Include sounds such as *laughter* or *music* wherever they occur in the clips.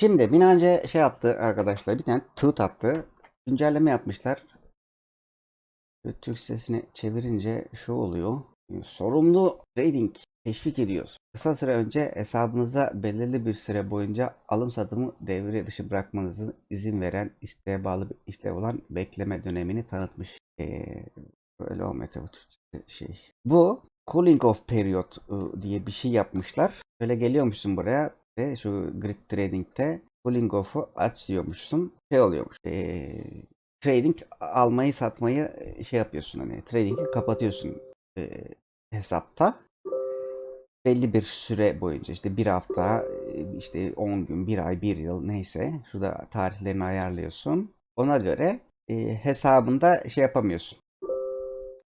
Şimdi Binance şey attı arkadaşlar. Bir tane tweet attı. Güncelleme yapmışlar. Türk sesini çevirince şu oluyor. Sorumlu trading teşvik ediyoruz. Kısa süre önce hesabınızda belirli bir süre boyunca alım satımı devre dışı bırakmanızı izin veren isteğe bağlı bir işlev olan bekleme dönemini tanıtmış. Ee, böyle olmuyor tabii Türkçe şey. Bu cooling off period ıı, diye bir şey yapmışlar. Böyle geliyormuşsun buraya ve şu grid trading'te cooling off'u aç diyormuşsun. Şey oluyormuş. Ee, trading almayı satmayı e, şey yapıyorsun hani trading'i kapatıyorsun e, hesapta belli bir süre boyunca işte bir hafta e, işte 10 gün bir ay bir yıl neyse şurada tarihlerini ayarlıyorsun ona göre e, hesabında şey yapamıyorsun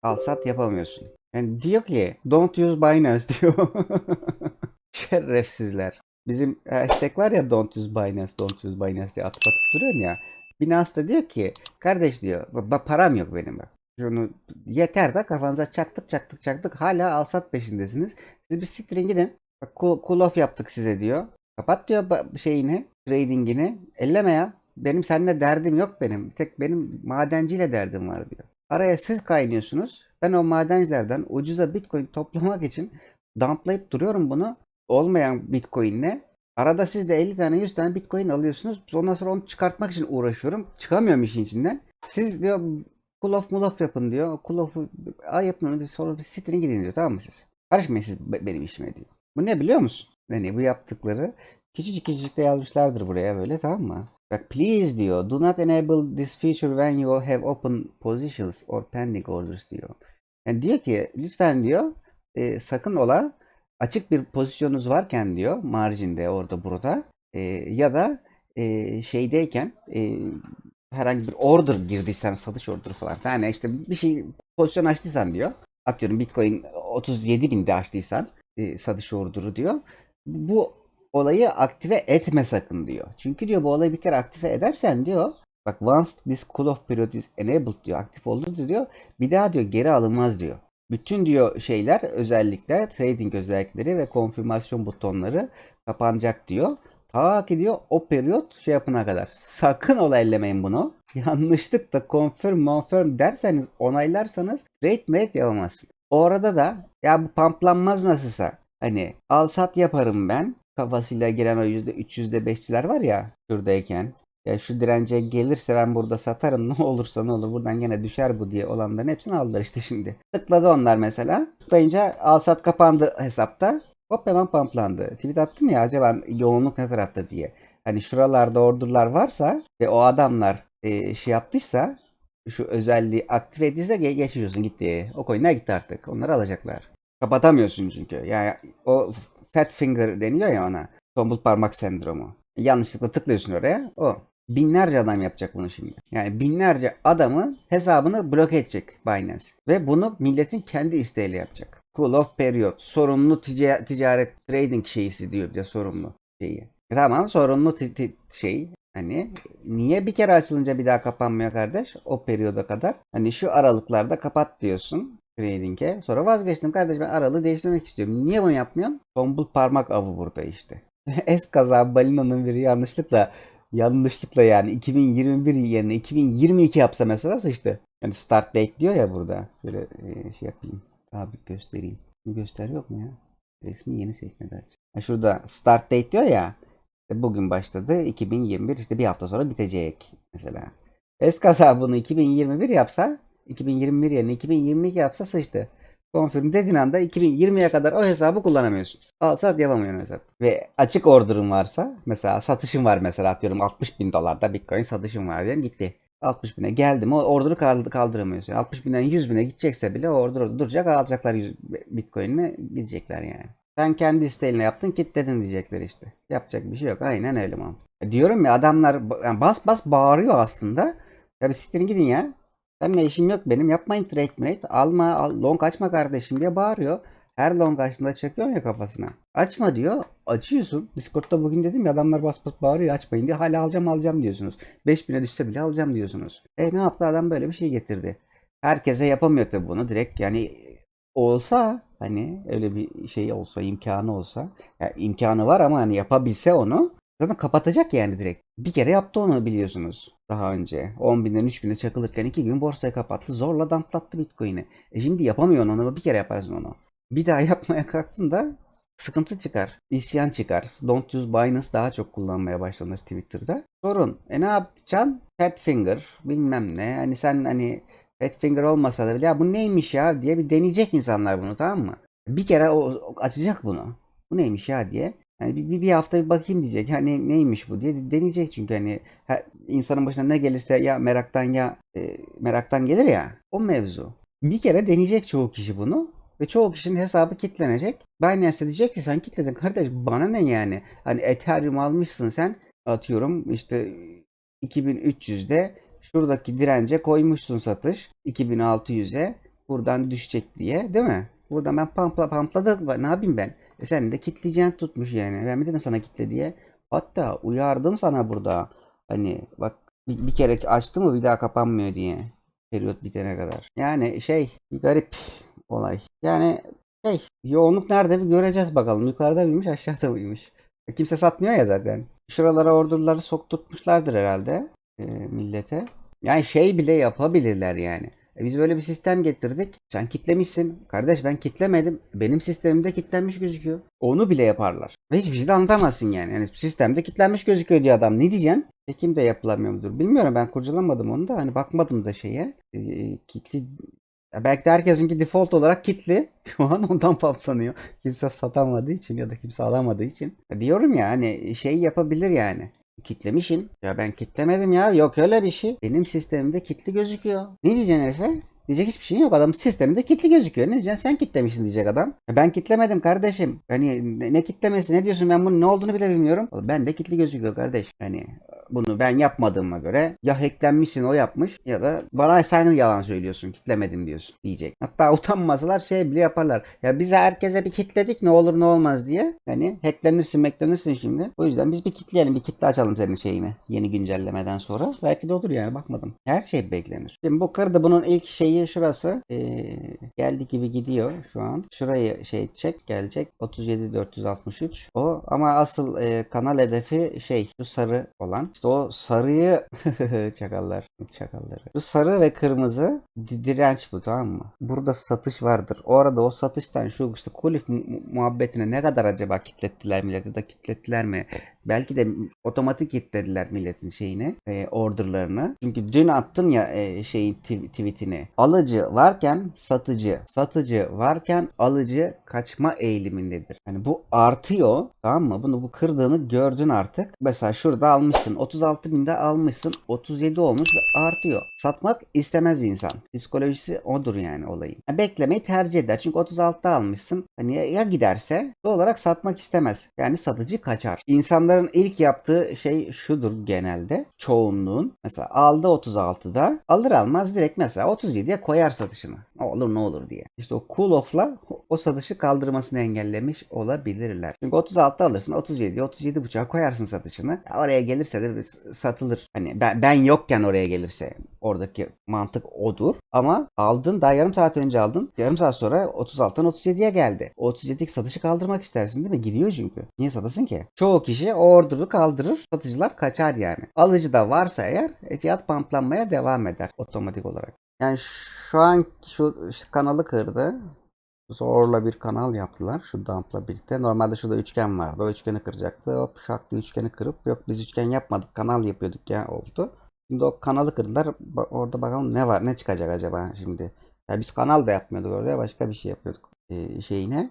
al sat yapamıyorsun yani diyor ki don't use Binance *laughs* diyor şerefsizler bizim hashtag var ya don't use Binance don't use Binance diye atıp atıp duruyorum ya Binance da diyor ki kardeş diyor "ba- param yok benim bak. Şunu yeter de kafanıza çaktık çaktık çaktık hala alsat peşindesiniz. Siz bir siktirin gidin. Bak cool, cool off yaptık size diyor. Kapat diyor şeyini, tradingini. Elleme ya. Benim seninle derdim yok benim. Tek benim madenciyle derdim var diyor. Araya siz kaynıyorsunuz. Ben o madencilerden ucuza bitcoin toplamak için dumplayıp duruyorum bunu. Olmayan bitcoinle Arada siz de 50 tane 100 tane bitcoin alıyorsunuz. Ondan sonra onu çıkartmak için uğraşıyorum. Çıkamıyorum işin içinden. Siz diyor mull off yapın diyor. Cool off'u ay yapın onu bir sonra bir sitrin gidin diyor. Tamam mı siz? Karışmayın siz be- benim işime diyor. Bu ne biliyor musun? Yani bu yaptıkları küçücük küçücük de yazmışlardır buraya böyle tamam mı? Bak please diyor. Do not enable this feature when you have open positions or pending orders diyor. Yani diyor ki lütfen diyor e, sakın ola açık bir pozisyonunuz varken diyor marjinde orada burada e, ya da e, şeydeyken e, herhangi bir order girdiysen satış order falan yani işte bir şey pozisyon açtıysan diyor atıyorum bitcoin 37 binde açtıysan e, satış order'ı diyor bu olayı aktive etme sakın diyor. Çünkü diyor bu olayı bir kere aktive edersen diyor bak once this cool off period is enabled diyor aktif oldu diyor bir daha diyor geri alınmaz diyor. Bütün diyor şeyler özellikler trading özellikleri ve konfirmasyon butonları kapanacak diyor. Ta ki diyor o periyot şey yapına kadar. Sakın ola ellemeyin bunu. Yanlışlıkla confirm confirm derseniz onaylarsanız trade mrate yapamazsın. O arada da ya bu pamplanmaz nasılsa hani al sat yaparım ben kafasıyla giren o %3 %5'çiler var ya şuradayken ya şu dirence gelirse ben burada satarım *laughs* ne olursa ne olur buradan gene düşer bu diye olanların hepsini aldılar işte şimdi. Tıkladı onlar mesela. Tıklayınca al sat kapandı hesapta. Hop hemen pamplandı. Tweet attım ya acaba yoğunluk ne tarafta diye. Hani şuralarda orderlar varsa ve o adamlar e, şey yaptıysa şu özelliği aktif ettiyse ge- geçmiyorsun gitti. O coin'ler gitti artık. Onları alacaklar. Kapatamıyorsun çünkü. Yani o fat finger deniyor ya ona. Tombul parmak sendromu. Yanlışlıkla tıklıyorsun oraya. O. Binlerce adam yapacak bunu şimdi. Yani binlerce adamın hesabını bloke edecek Binance. Ve bunu milletin kendi isteğiyle yapacak. Cool off period. Sorumlu tica- ticaret trading şeysi diyor bir de sorumlu şeyi. E tamam sorumlu şey hani niye bir kere açılınca bir daha kapanmıyor kardeş o periyoda kadar? Hani şu aralıklarda kapat diyorsun trading'e. Sonra vazgeçtim kardeş ben aralığı değiştirmek istiyorum. Niye bunu yapmıyorsun? Tombul parmak avı burada işte. *laughs* Es kaza balinanın biri yanlışlıkla yanlışlıkla yani 2021 yerine 2022 yapsa mesela sıçtı. Yani start date diyor ya burada. Şöyle e, şey yapayım. Bir göstereyim. Bu göster yok mu ya? Resmi yeni sekmede aç. Ha şurada start date diyor ya. İşte bugün başladı. 2021 işte bir hafta sonra bitecek mesela. Eskaza bunu 2021 yapsa 2021 yerine 2022 yapsa sıçtı. Confirm dediğin anda 2020'ye kadar o hesabı kullanamıyorsun. Al sat yapamıyorsun hesap. Ve açık order'ın varsa mesela satışın var mesela atıyorum 60 bin dolarda bitcoin satışın var diyelim gitti. 60 bine geldi mi o order'ı kaldı, kaldıramıyorsun. 60 binden 100 bine gidecekse bile o order duracak alacaklar 100 bitcoin'ini gidecekler yani. Sen kendi isteğinle yaptın kilitledin diyecekler işte. Yapacak bir şey yok. Aynen öyle mam. E Diyorum ya adamlar yani bas bas bağırıyor aslında. Ya bir siktirin gidin ya. Seninle işim yok benim. Yapmayın trade mrate. Alma, al, long açma kardeşim diye bağırıyor. Her long açtığında çekiyor ya kafasına. Açma diyor. Açıyorsun. Discord'da bugün dedim ya adamlar bas bas bağırıyor açmayın diye. Hala alacağım alacağım diyorsunuz. 5000'e düşse bile alacağım diyorsunuz. E ne yaptı adam böyle bir şey getirdi. Herkese yapamıyor tabii bunu direkt. Yani olsa hani öyle bir şey olsa imkanı olsa ya imkanı var ama hani yapabilse onu Zaten kapatacak yani direkt. Bir kere yaptı onu biliyorsunuz daha önce. 10 binden 3 güne çakılırken 2 gün borsayı kapattı. Zorla damplattı Bitcoin'i. E şimdi yapamıyorsun onu. Bir kere yaparsın onu. Bir daha *laughs* yapmaya kalktığında sıkıntı çıkar. İsyan çıkar. Don't use Binance daha çok kullanmaya başlanır Twitter'da. Sorun. E ne yapacaksın? Fatfinger bilmem ne. Hani sen hani Fatfinger olmasa da bile ya bu neymiş ya diye bir deneyecek insanlar bunu tamam mı? Bir kere o açacak bunu. Bu neymiş ya diye. Yani bir, bir, hafta bir bakayım diyecek. Hani neymiş bu diye deneyecek çünkü hani her, insanın başına ne gelirse ya meraktan ya e, meraktan gelir ya o mevzu. Bir kere deneyecek çoğu kişi bunu ve çoğu kişinin hesabı kilitlenecek. Binance diyecek ki sen kilitledin kardeş bana ne yani? Hani Ethereum almışsın sen atıyorum işte 2300'de şuradaki dirence koymuşsun satış 2600'e buradan düşecek diye değil mi? Buradan ben pampla pampladım ne yapayım ben? E sen de kitleyeceğin tutmuş yani. Ben mi dedim sana kitle diye? Hatta uyardım sana burada. Hani bak bir, bir kere açtı mı bir daha kapanmıyor diye. Periyot bitene kadar. Yani şey bir garip olay. Yani şey yoğunluk nerede bir göreceğiz bakalım. Yukarıda mıymış aşağıda mıymış. E, kimse satmıyor ya zaten. Şuralara orderları sokturtmuşlardır herhalde e, millete. Yani şey bile yapabilirler yani. E biz böyle bir sistem getirdik. Sen kitlemişsin. Kardeş ben kitlemedim. Benim sistemimde kitlenmiş gözüküyor. Onu bile yaparlar. Ve hiçbir şey de anlatamazsın yani. yani sistemde kitlenmiş gözüküyor diyor adam. Ne diyeceksin? Çekim de yapılamıyor mudur? Bilmiyorum ben kurcalamadım onu da. Hani bakmadım da şeye. E, kitli belki de herkesinki default olarak kitli. *laughs* Şu an ondan patlanıyor. Kimse satamadığı için ya da kimse alamadığı için. Ya diyorum ya hani şey yapabilir yani. Kitlemişin. Ya ben kitlemedim ya. Yok öyle bir şey. Benim sistemimde kitli gözüküyor. Ne diyeceksin herife? Diyecek hiçbir şey yok. Adamın sisteminde kitli gözüküyor. Ne diyeceksin? Sen kitlemişsin diyecek adam. Ben kitlemedim kardeşim. Hani ne, ne kitlemesi? Ne diyorsun? Ben bunun ne olduğunu bile bilmiyorum. Ben de kitli gözüküyor kardeş. Hani bunu ben yapmadığıma göre ya hacklenmişsin o yapmış ya da bana sen yalan söylüyorsun kitlemedim diyorsun diyecek. Hatta utanmasalar şey bile yaparlar. Ya bize herkese bir kitledik ne olur ne olmaz diye. Hani hacklenirsin hacklenirsin şimdi. O yüzden biz bir kitleyelim bir kitle açalım senin şeyini yeni güncellemeden sonra. Belki de olur yani bakmadım. Her şey beklenir. Şimdi bu kırdı bunun ilk şeyi şurası. Ee, geldi gibi gidiyor şu an. Şurayı şey çek gelecek. 37463. O ama asıl e, kanal hedefi şey şu sarı olan. İşte o sarıyı *laughs* çakallar. Çakalları. Bu sarı ve kırmızı di- direnç bu tamam mı? Burada satış vardır. O arada o satıştan şu işte mu- muhabbetine ne kadar acaba kitlettiler milleti de kitlettiler mi? Belki de otomatik kilitlediler milletin şeyini, e, orderlarını. Çünkü dün attın ya e, şeyin tw- tweetini. Alıcı varken satıcı, satıcı varken alıcı kaçma eğilimindedir. Yani bu artıyor tamam mı? Bunu bu kırdığını gördün artık. Mesela şurada almışsın. 36 binde almışsın. 37 olmuş ve artıyor. Satmak istemez insan. Psikolojisi odur yani olayın. Yani beklemeyi tercih eder. Çünkü 36'da almışsın. Hani ya, giderse doğal olarak satmak istemez. Yani satıcı kaçar. İnsanların ilk yaptığı şey şudur genelde. Çoğunluğun. Mesela aldı 36'da. Alır almaz direkt mesela 37'ye koyar satışını. Olur ne olur diye. İşte o cool off'la o satışı kaldırmasını engellemiş olabilirler. Çünkü 36 alırsın 37 37 buçuğa koyarsın satışını. Ya Oraya gelirse de satılır. Hani ben, ben yokken oraya gelirse oradaki mantık odur. Ama aldın daha yarım saat önce aldın. Yarım saat sonra 36'dan 37'ye geldi. O 37'lik satışı kaldırmak istersin değil mi? Gidiyor çünkü. Niye satasın ki? Çoğu kişi o order'ı kaldırır. Satıcılar kaçar yani. Alıcı da varsa eğer e, fiyat pamplanmaya devam eder otomatik olarak. Yani şu an şu işte kanalı kırdı. Zorla bir kanal yaptılar şu dump'la birlikte. Normalde şurada üçgen vardı. O üçgeni kıracaktı. Hop şak üçgeni kırıp yok biz üçgen yapmadık kanal yapıyorduk ya oldu. Şimdi o kanalı kırdılar. Orada bakalım ne var ne çıkacak acaba şimdi. Ya biz kanal da yapmıyorduk orada başka bir şey yapıyorduk ee, şeyine.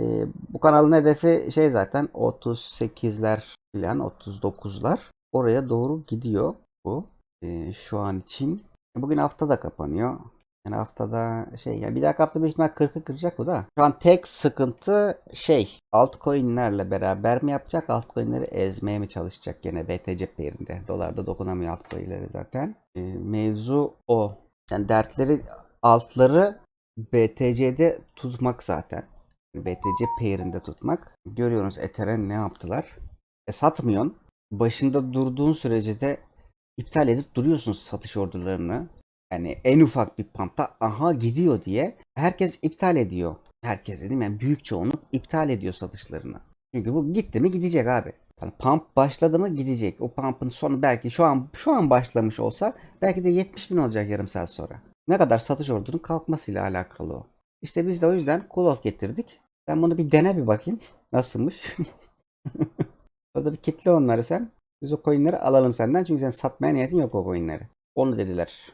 Ee, bu kanalın hedefi şey zaten 38'ler falan 39'lar. Oraya doğru gidiyor bu ee, şu an için. Bugün hafta da kapanıyor. Yani haftada şey yani bir dahaki hafta büyük ihtimal 40'ı kıracak bu da. Şu an tek sıkıntı şey altcoin'lerle beraber mi yapacak? Altcoin'leri ezmeye mi çalışacak gene BTC pair'inde? Dolarda dokunamıyor altcoin'leri zaten. Ee, mevzu o. Yani dertleri altları BTC'de tutmak zaten. BTC pair'inde tutmak. Görüyoruz Ethereum ne yaptılar? E satmıyorsun. Başında durduğun sürece de iptal edip duruyorsun satış orderlarını. Yani en ufak bir pumpta aha gidiyor diye herkes iptal ediyor. Herkes dedim yani büyük çoğunluk iptal ediyor satışlarını. Çünkü bu gitti mi gidecek abi. Yani pump başladı mı gidecek. O pump'ın sonu belki şu an şu an başlamış olsa belki de 70 bin olacak yarım saat sonra. Ne kadar satış ordunun kalkmasıyla alakalı o. İşte biz de o yüzden cool off getirdik. Sen bunu bir dene bir bakayım. Nasılmış? *laughs* Orada bir kitle onları sen. Biz o coinleri alalım senden. Çünkü sen satmaya niyetin yok o coinleri. Onu dediler.